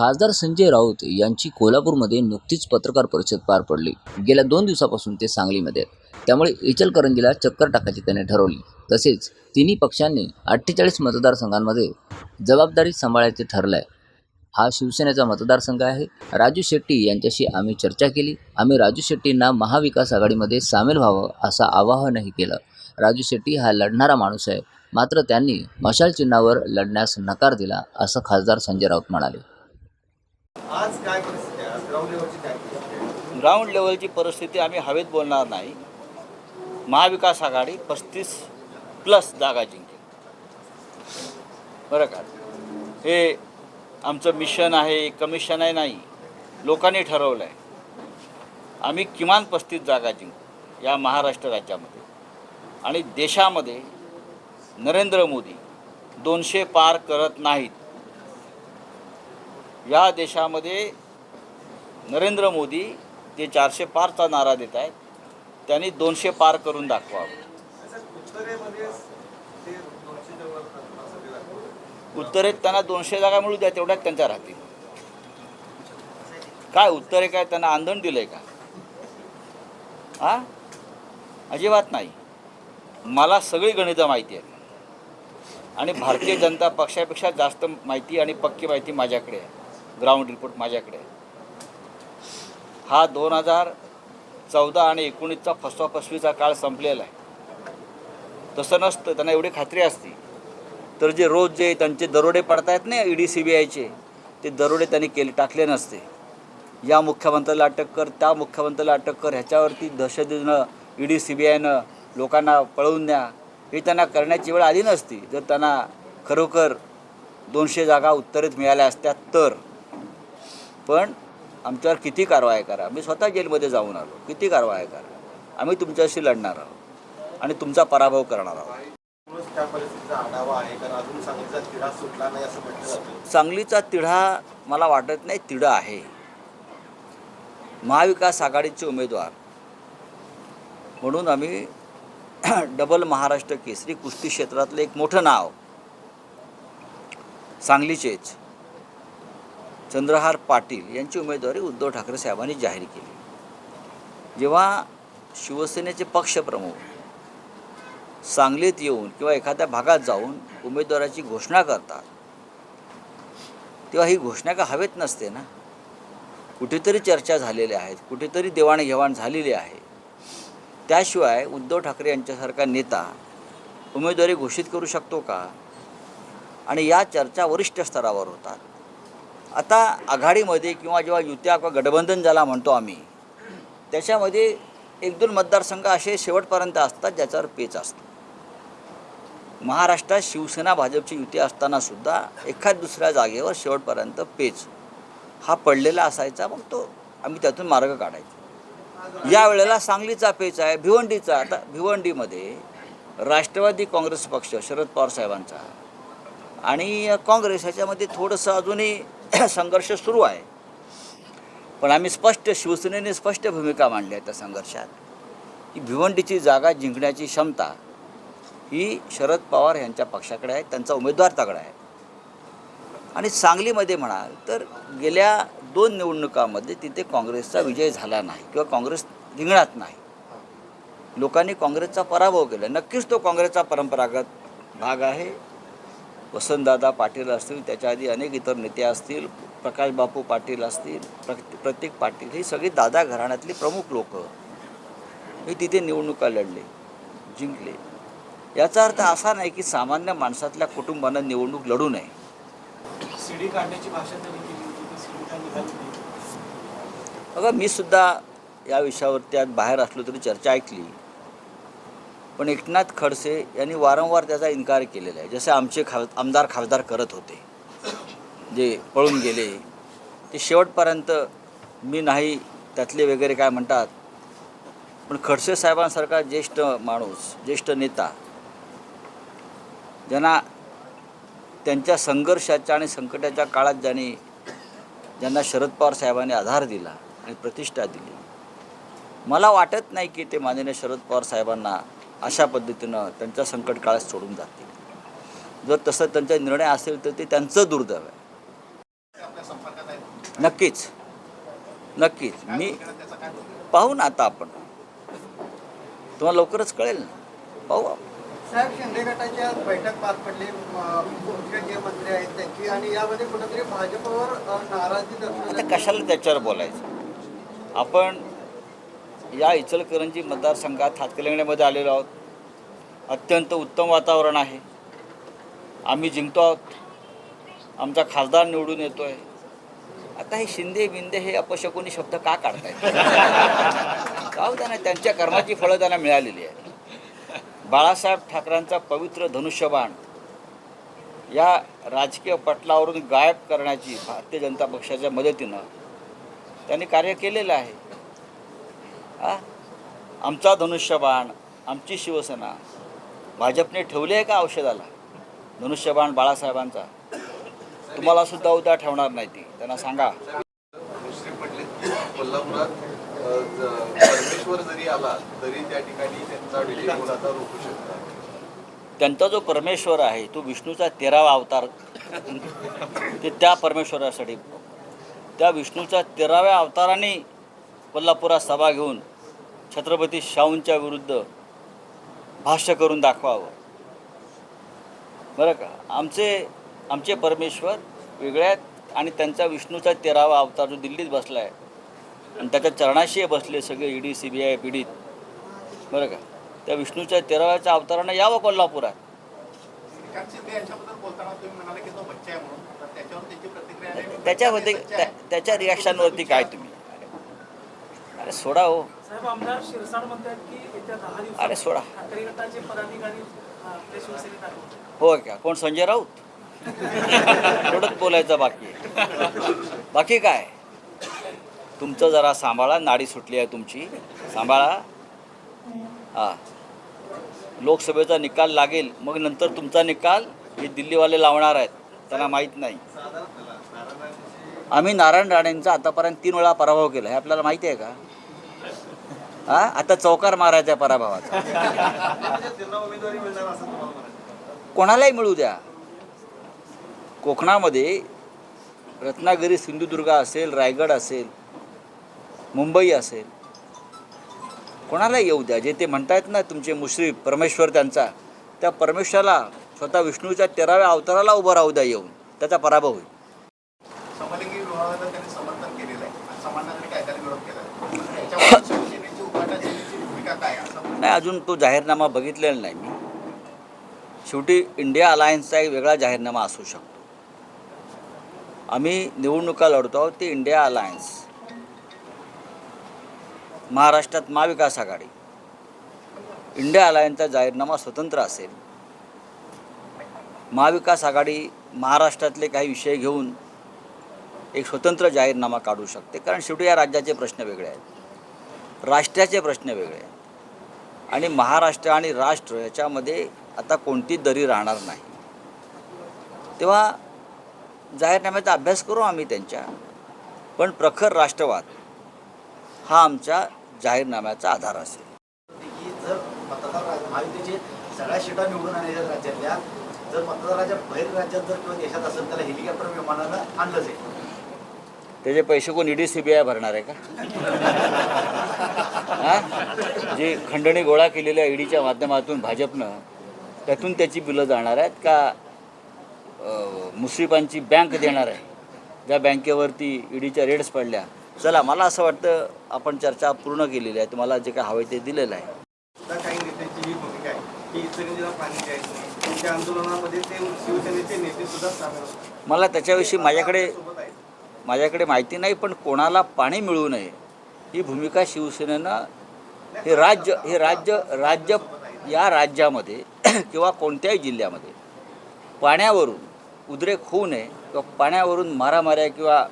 खासदार संजय राऊत यांची कोल्हापूरमध्ये नुकतीच पत्रकार परिषद पार पडली. गेल्या दोन दिवसापासून ते सांगलीमध्ये आहेत. त्यामुळे इचलकरंजीला चक्कर टाकायची त्याने ठरवली. तसेच तिन्ही पक्षांनी अठ्ठेचाळीस मतदारसंघांमध्ये जबाबदारी सांभाळायचे ठरलं आहे हा शिवसेनेचा मतदारसंघ आहे. राजू शेट्टी यांच्याशी आम्ही चर्चा केली. आम्ही राजू शेट्टींना महाविकास आघाडीमध्ये सामील व्हावं असं आवाहनही केलं. राजू शेट्टी हा लढणारा माणूस आहे. मात्र त्यांनी मशाल चिन्हावर लढण्यास नकार दिला असं खासदार संजय राऊत म्हणाले आज काय परिस्थिती आहे आज ग्राउंड लेवलची काय परिस्थिती आहे ग्राउंड लेवलची परिस्थिती आम्ही हवेत बोलणार नाही. महाविकास आघाडी पस्तीस प्लस जागा जिंकेल. बरं का? हे आमचं मिशन आहे कमिशन आहे नाही. लोकांनी ठरवलं आहे आम्ही किमान पस्तीस जागा जिंकू या महाराष्ट्र राज्यामध्ये. आणि देशामध्ये नरेंद्र मोदी दोनशे पार करत नाहीत. या देशामध्ये नरेंद्र मोदी जे चारशे पारचा नारा देत आहेत त्यांनी दोनशे पार करून दाखवावं. उत्तरेत त्यांना दोनशे जागा मिळू द्या तेवढ्याच त्यांच्या राहतील. काय उत्तरे काय? त्यांना आंदण दिलंय का? हा? अजिबात नाही. मला सगळी गणितं माहिती आहेत. आणि भारतीय जनता पक्षापेक्षा जास्त माहिती आणि पक्की माहिती माझ्याकडे आहे. ग्राउंड रिपोर्ट माझ्याकडे आहे. हा दोन हजार चौदा आणि एकोणीसचा फसवाफसवीचा काळ संपलेला आहे. तसं नसतं त्यांना एवढी खात्री असती. तर जे रोज जे त्यांचे दरोडे पडतायत ना ई डी सी बी आयचे ते दरोडे त्यांनी केले टाकले नसते. या मुख्यमंत्र्याला अटक कर त्या मुख्यमंत्र्याला अटक कर ह्याच्यावरती दहशतीनं ई डी सी बी आयनं लोकांना पळवून द्या हे त्यांना करण्याची वेळ आली नसती. जर त्यांना खरोखर दोनशे जागा उत्तरेत मिळाल्या असत्या तर. पण आमच्यावर किती कारवाया करा. मी स्वतः जेलमध्ये जाऊन आलो. किती कारवाया करा. आम्ही तुमच्याशी लढणार आहोत. आणि तुमचा पराभव करणार आहोत. सांगलीचा तिढा मला वाटत नाही तिढा आहे. महाविकास आघाडीचे उमेदवार. म्हणून आम्ही डबल महाराष्ट्र केसरी कुस्ती क्षेत्रातलं एक मोठं नाव सांगलीचेच. चंद्रहार पाटील यांची उमेदवारी उद्धव ठाकरे साहेबांनी जाहीर केली. जेव्हा शिवसेनेचे पक्षप्रमुख सांगलीत येऊन किंवा एखाद्या भागात जाऊन उमेदवाराची घोषणा करतात तेव्हा ही घोषणा का हवेत नसते ना? कुठेतरी चर्चा झालेल्या आहेत कुठेतरी देवाणघेवाण झालेली आहे. त्याशिवाय उद्धव ठाकरे यांच्यासारखा नेता उमेदवारी घोषित करू शकतो का? आणि या चर्चा वरिष्ठ स्तरावर होतात. आता आघाडीमध्ये किंवा जेव्हा युत्या किंवा गठबंधन ज्याला म्हणतो आम्ही त्याच्यामध्ये एक दोन मतदारसंघ असे शेवटपर्यंत असतात ज्याच्यावर पेच असतो. महाराष्ट्रात शिवसेना भाजपची युती असताना सुद्धा एखाद दुसऱ्या जागेवर शेवटपर्यंत पेच हा पडलेला असायचा मग तो आम्ही त्यातून मार्ग काढायचो. या वेळेला सांगलीचा पेच आहे भिवंडीचा. आता भिवंडीमध्ये राष्ट्रवादी काँग्रेस पक्ष शरद पवार साहेबांचा आणि काँग्रेस ह्याच्यामध्ये थोडंसं अजूनही संघर्ष सुरू आहे. पण आम्ही स्पष्ट शिवसेनेने स्पष्ट भूमिका मांडली आहे त्या संघर्षात. की भिवंडीची जागा जिंकण्याची क्षमता ही शरद पवार यांच्या पक्षाकडे आहे त्यांचा उमेदवार तगडा आहे. आणि सांगलीमध्ये म्हणाल तर गेल्या दोन निवडणुकामध्ये तिथे काँग्रेसचा विजय झाला नाही किंवा काँग्रेस रिंगणात नाही. लोकांनी काँग्रेसचा पराभव केला. नक्कीच तो काँग्रेसचा परंपरागत भाग आहे. वसंतदादा पाटील असतील त्याच्या आधी अनेक इतर नेते असतील प्रकाश बापू पाटील असतील प्र प्रतीक पाटील ही सगळी दादा घराण्यातली प्रमुख लोक. हे तिथे निवडणुका लढले जिंकले. याचा अर्थ असा नाही की सामान्य माणसातल्या कुटुंबानं निवडणूक लढू नये. बघा मी सुद्धा या विषयावरती आज बाहेर असलो तरी चर्चा ऐकली. पण एकनाथ खडसे यांनी वारंवार त्याचा इन्कार केलेला आहे. जसे आमचे खाव आमदार खासदार करत होते जे पळून गेले ते शेवटपर्यंत मी नाही त्यातले वगैरे काय म्हणतात पण खडसे साहेबांसारखा ज्येष्ठ माणूस ज्येष्ठ नेता ज्यांना त्यांच्या संघर्षाच्या आणि संकटाच्या काळात ज्यांनी ज्यांना शरद पवार साहेबांनी आधार दिला आणि प्रतिष्ठा दिली. मला वाटत नाही की ते माननीय शरद पवार साहेबांना अशा पद्धतीनं त्यांच्या संकट काळात सोडून जातील जर तसं त्यांचा निर्णय असेल तर ते त्यांचं दुर्दैव आहे. नक्कीच. नक्कीच. मी पाहू ना आता आपण. तुम्हाला लवकरच कळेल ना. पाहू आपण. साहेब शिंदे गटाची आज बैठक पार पडली. जे मंत्री आहेत त्यांची. आणि यामध्ये कुठेतरी भाजपवर नाराजी आता कशाला त्याच्यावर बोलायचं? आपण या इचलकरंजी मतदारसंघात हातकलंगण्यामध्ये आलेलो आहोत. अत्यंत उत्तम वातावरण आहे. आम्ही जिंकतो आहोत. आमचा खासदार निवडून येतो आहे आता हे शिंदे बिंदे हे अपशकुनी शब्द का काढतायत? जाऊ द्या ना त्यांच्या कर्माची फळं त्यांना मिळालेली आहे बाळासाहेब ठाकरेंचा पवित्र धनुष्यबाण या राजकीय पटलावरून गायब करण्याची भारतीय जनता पक्षाच्या मदतीनं त्यांनी कार्य केलेलं आहे. हा? आमचा धनुष्यबाण आमची शिवसेना भाजपने ठेवली आहे का औषधाला? धनुष्यबाण बाळासाहेबांचा. तुम्हाला सुद्धा उद्या ठेवणार नाही ती. त्यांना सांगा. त्यांचा जो परमेश्वर आहे तो विष्णूचा तेरावा अवतार. ते त्या परमेश्वरासाठी. त्या विष्णूच्या तेराव्या अवताराने कोल्हापुरात सभा घेऊन छत्रपती शाहूंच्या विरुद्ध भाष्य करून दाखवावं. बरं का? आमचे आमचे परमेश्वर वेगळ्या आहेत आणि त्यांचा विष्णूचा तेरावा अवतार जो दिल्लीत बसला आहे आणि त्याच्या चरणाशी बसले सगळे ईडी सी बी आय पीडित. बरं का? त्या विष्णूच्या तेराव्याच्या अवतारानं यावं कोल्हापुरात. श्रीकांत त्याच्यावरती त्या- त्याच्या रिॲक्शनवरती काय तुम्ही? अरे सोडा हो. साहेब आमदार शिरसाट म्हणतात की येत्या दहा दिवसात अरे सोडा. ठाकरे गटाचे पदाधिकारी अ, आपल्या शिवसेनेत आले. हो का? कोण? संजय राऊत? थोडंच बोलायचं बाकी आहे. बाकी काय? तुमचं जरा सांभाळा नाडी सुटली आहे तुमची. सांभाळा. हां. लोकसभेचा निकाल लागेल मग नंतर तुमचा निकाल हे दिल्लीवाले लावणार आहेत. त्यांना माहीत नाही. आम्ही नारायण राणेंचा आतापर्यंत तीन वेळा पराभव केला. हे आपल्याला माहिती आहे का? हा? आता चौकार मारायचा पराभवाचा. कोणालाही मिळू द्या. कोकणामध्ये रत्नागिरी सिंधुदुर्ग असेल रायगड असेल मुंबई असेल कोणालाही येऊ द्या. जे ते म्हणतायत ना तुमचे मुश्रीफ परमेश्वर त्यांचा त्या परमेश्वराला स्वतः विष्णूच्या तेराव्या अवताराला उभं राहू द्या येऊन. त्याचा पराभव होईल. नाही अजून तो जाहीरनामा बघितलेला नाही मी. शेवटी इंडिया अलायन्सचा एक वेगळा जाहीरनामा असू शकतो. आम्ही निवडणुका लढतो आहोत ते इंडिया अलायन्स. महाराष्ट्रात महाविकास आघाडी. इंडिया अलायन्सचा जाहीरनामा स्वतंत्र असेल. महाविकास आघाडी महाराष्ट्रातले काही विषय घेऊन एक स्वतंत्र जाहीरनामा काढू शकते. कारण शेवटी या राज्याचे प्रश्न वेगळे आहेत. राष्ट्राचे प्रश्न वेगळे आहेत. आणि महाराष्ट्र आणि राष्ट्र याच्यामध्ये आता कोणती दरी राहणार नाही. तेव्हा जाहीरनाम्याचा अभ्यास करू आम्ही त्यांच्या पण प्रखर राष्ट्रवाद हा आमच्या जाहीरनाम्याचा आधार असेल. त्याचे पैसे कोण ईडी सी बी आय भरणार आहे का? हा? जे खंडणी गोळा केलेल्या ईडीच्या माध्यमातून भाजपनं त्यातून त्याची बिलं जाणार आहेत का मुश्रीफांची बँक देणार आहे? ज्या बँकेवरती ईडीच्या रेड्स पडल्या. चला मला असं वाटतं आपण चर्चा पूर्ण केलेली आहे. तुम्हाला जे काय हवं ते दिलेलं आहे. मला त्याच्याविषयी माझ्याकडे माझ्याकडे माहिती नाही पण कोणाला पाणी मिळू नये ही भूमिका शिवसेनेनं हे राज्य हे राज्य राज्य या राज्यामध्ये किंवा कोणत्याही जिल्ह्यामध्ये पाण्यावरून उद्रेक होऊ नये किंवा पाण्यावरून मारामाऱ्या किंवा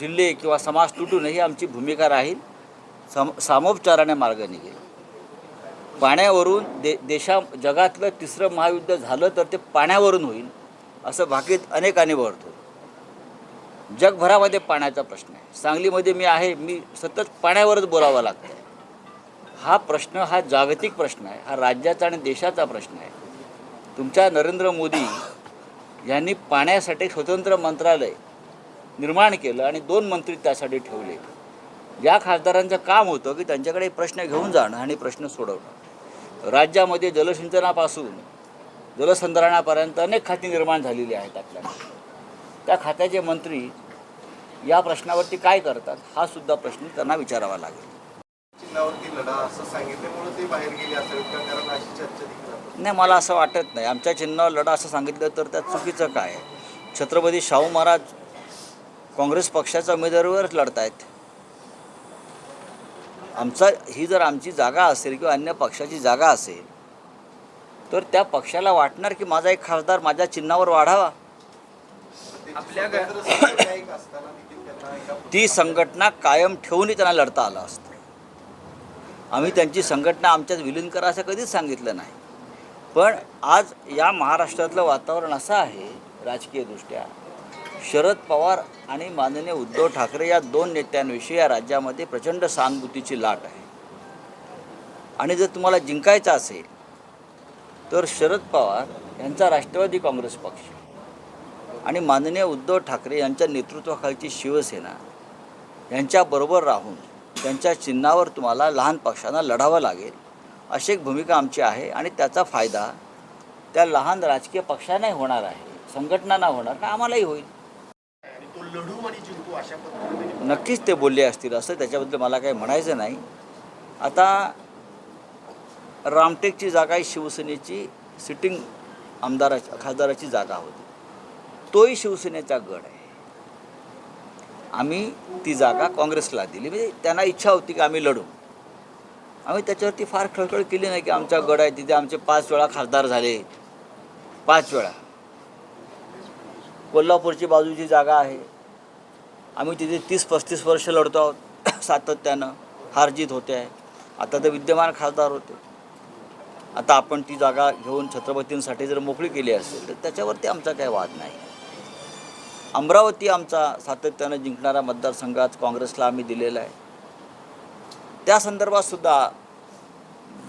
जिल्हे किंवा समाज तुटू नये ही आमची भूमिका राहील. सम सामोपचाराने मार्ग निघेल. पाण्यावरून दे देशा जगातलं तिसरं महायुद्ध झालं तर ते पाण्यावरून होईल असं भाकीत अनेकांनी वळतो जगभरामध्ये पाण्याचा प्रश्न आहे. सांगलीमध्ये मी आहे मी सतत पाण्यावरच बोलावं लागतं. हा प्रश्न हा जागतिक प्रश्न आहे हा राज्याचा आणि देशाचा प्रश्न आहे. तुमच्या नरेंद्र मोदी यांनी पाण्यासाठी स्वतंत्र मंत्रालय निर्माण केलं आणि दोन मंत्री त्यासाठी ठेवले. या खासदारांचं काम होतं की त्यांच्याकडे प्रश्न घेऊन जाणं आणि प्रश्न सोडवणं. राज्यामध्ये जलसिंचनापासून जलसंधारणापर्यंत अनेक खाती निर्माण झालेली आहेत आपल्याला त्या खात्याचे मंत्री या प्रश्नावरती काय करतात हा सुद्धा प्रश्न त्यांना विचारावा लागेल. नाही मला असं वाटत नाही आमच्या चिन्हावर लढा असं सांगितलं तर त्यात चुकीचं काय? छत्रपती शाहू महाराज काँग्रेस पक्षाच्या उमेदवारीवरच लढतायत आमचा ही जर आमची जागा असेल किंवा अन्य पक्षाची जागा असेल तर त्या पक्षाला वाटणार की माझा एक खासदार माझ्या चिन्हावर वाढावा आपल्या एक असताना देखील त्यांना एका ती संघटना कायम ठेवूनही त्यांना लढता आलं असतं. आम्ही त्यांची संघटना आमच्यात विलीन करा असं कधीच सांगितलं नाही. पण आज या महाराष्ट्रातलं वातावरण असं आहे राजकीयदृष्ट्या शरद पवार आणि माननीय उद्धव ठाकरे या दोन नेत्यांविषयी या राज्यामध्ये प्रचंड सहानुभूतीची लाट आहे. आणि जर तुम्हाला जिंकायचं असेल तर शरद पवार यांचा राष्ट्रवादी काँग्रेस पक्ष. आणि माननीय उद्धव ठाकरे यांच्या नेतृत्वाखालची शिवसेना यांच्याबरोबर राहून त्यांच्या चिन्हावर तुम्हाला लहान पक्षांना लढावं लागेल अशी एक भूमिका आमची आहे आणि त्याचा फायदा त्या लहान राजकीय पक्षांनाही होणार आहे संघटनांना होणार का आम्हालाही होईल. नक्कीच ते बोलले असतील असं त्याच्याबद्दल मला काही म्हणायचं नाही. आता रामटेकची जागा ही शिवसेनेची सिटिंग आमदाराची खासदाराची जागा होती. तोही शिवसेनेचा गड आहे. आम्ही ती जागा काँग्रेसला दिली. म्हणजे त्यांना इच्छा होती की आम्ही लढू. आम्ही त्याच्यावरती फार खळखळ केली नाही की आमचा गड आहे तिथे आमचे पाच वेळा खासदार झाले. पाच वेळा. कोल्हापूरची बाजूची जागा आहे. आम्ही तिथे तीस पस्तीस वर्ष लढतो आहोत. सातत्यानं हारजीत होते. आहे आता तर विद्यमान खासदार होते. आता आपण ती जागा घेऊन छत्रपतींसाठी जर मोकळी केली असेल तर त्याच्यावरती आमचा काही वाद नाही. अमरावती आमचा सातत्यानं जिंकणारा मतदारसंघ आज काँग्रेसला आम्ही दिलेला आहे. त्या संदर्भात सुद्धा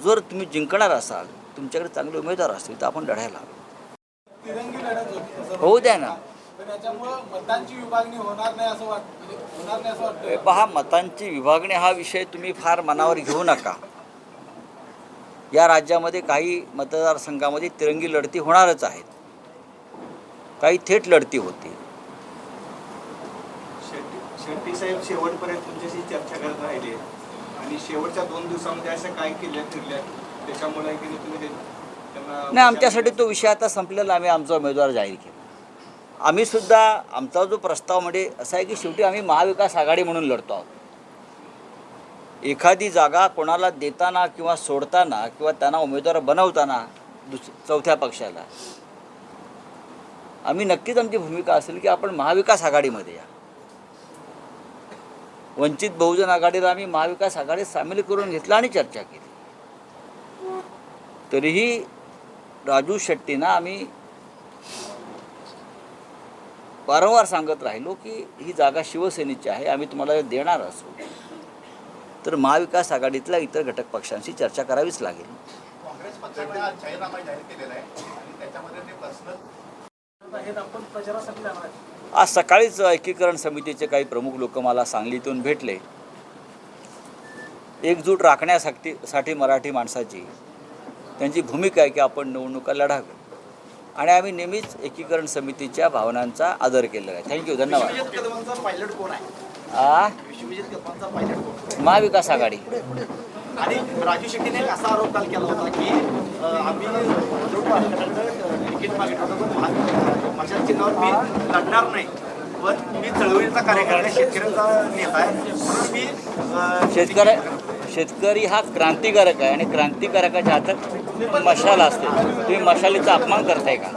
जर तुम्ही जिंकणार असाल तुमच्याकडे चांगले उमेदवार असतील तर आपण लढायला हवं. होती होऊ द्या ना. म्हणजे हे पहा मतांची विभागणी हा विषय तुम्ही फार मनावर घेऊ नका. या राज्यामध्ये काही मतदारसंघामध्ये तिरंगी लढती होणारच आहेत. काही थेट लढती होतील. शेट्टी साहेब शेवटपर्यंत तुमच्याशी चर्चा करत राहिले. आणि शेवटच्या दोन दिवसामध्ये असं काय केल्या फिरल्या? त्याच्यामुळे की तुम्ही नाही आमच्यासाठी तो विषय आता संपलेला. आम्ही आमचा उमेदवार जाहीर केला. आम्ही सुद्धा आमचा जो प्रस्ताव म्हणजे असा आहे की शेवटी आम्ही महाविकास आघाडी म्हणून लढतो आहोत. एखादी जागा कोणाला देताना किंवा सोडताना किंवा त्यांना उमेदवार बनवताना दुस चौथ्या पक्षाला आम्ही नक्कीच आमची भूमिका असेल की आपण महाविकास आघाडीमध्ये या. वंचित बहुजन आघाडीला आम्ही महाविकास आघाडीत सामील करून घेतला आणि चर्चा केली. तरीही राजू शेट्टींना आम्ही वारंवार सांगत राहिलो की ही जागा शिवसेनेची आहे आम्ही तुम्हाला देणार असू. तर महाविकास आघाडीतल्या इतर घटक पक्षांशी चर्चा करावीच लागेल. जाहीरनामा जाहीर केलेला आहे आणि त्याच्यामध्ये ते पर्सनल आपण प्रचारासाठी जाणार आहे. आज सकाळीच एकीकरण समितीचे काही प्रमुख लोक मला सांगलीतून भेटले. एकजूट राखण्यासाठी साठी मराठी माणसाची त्यांची भूमिका आहे की आपण निवडणुका लढाव्या. आणि आम्ही नेहमीच एकीकरण समितीच्या भावनांचा आदर केलेला आहे. थँक्यू धन्यवाद. महाविकास आघाडी. आणि राजू शेट्टीने असा आरोप काल केला होता की आम्ही तिकीट मागितलं होतं माझ्या चिन्हावर मी लढणार नाही पण मी चळवळीचा कार्यकर्ता शेतकऱ्यांचा नेता आहे. म्हणून मी अं, शेतकरी शेतकरी हा क्रांतिकारक आहे आणि क्रांतिकारकाच्या हातात मशाला असते. तुम्ही मशालीचा अपमान करताय का?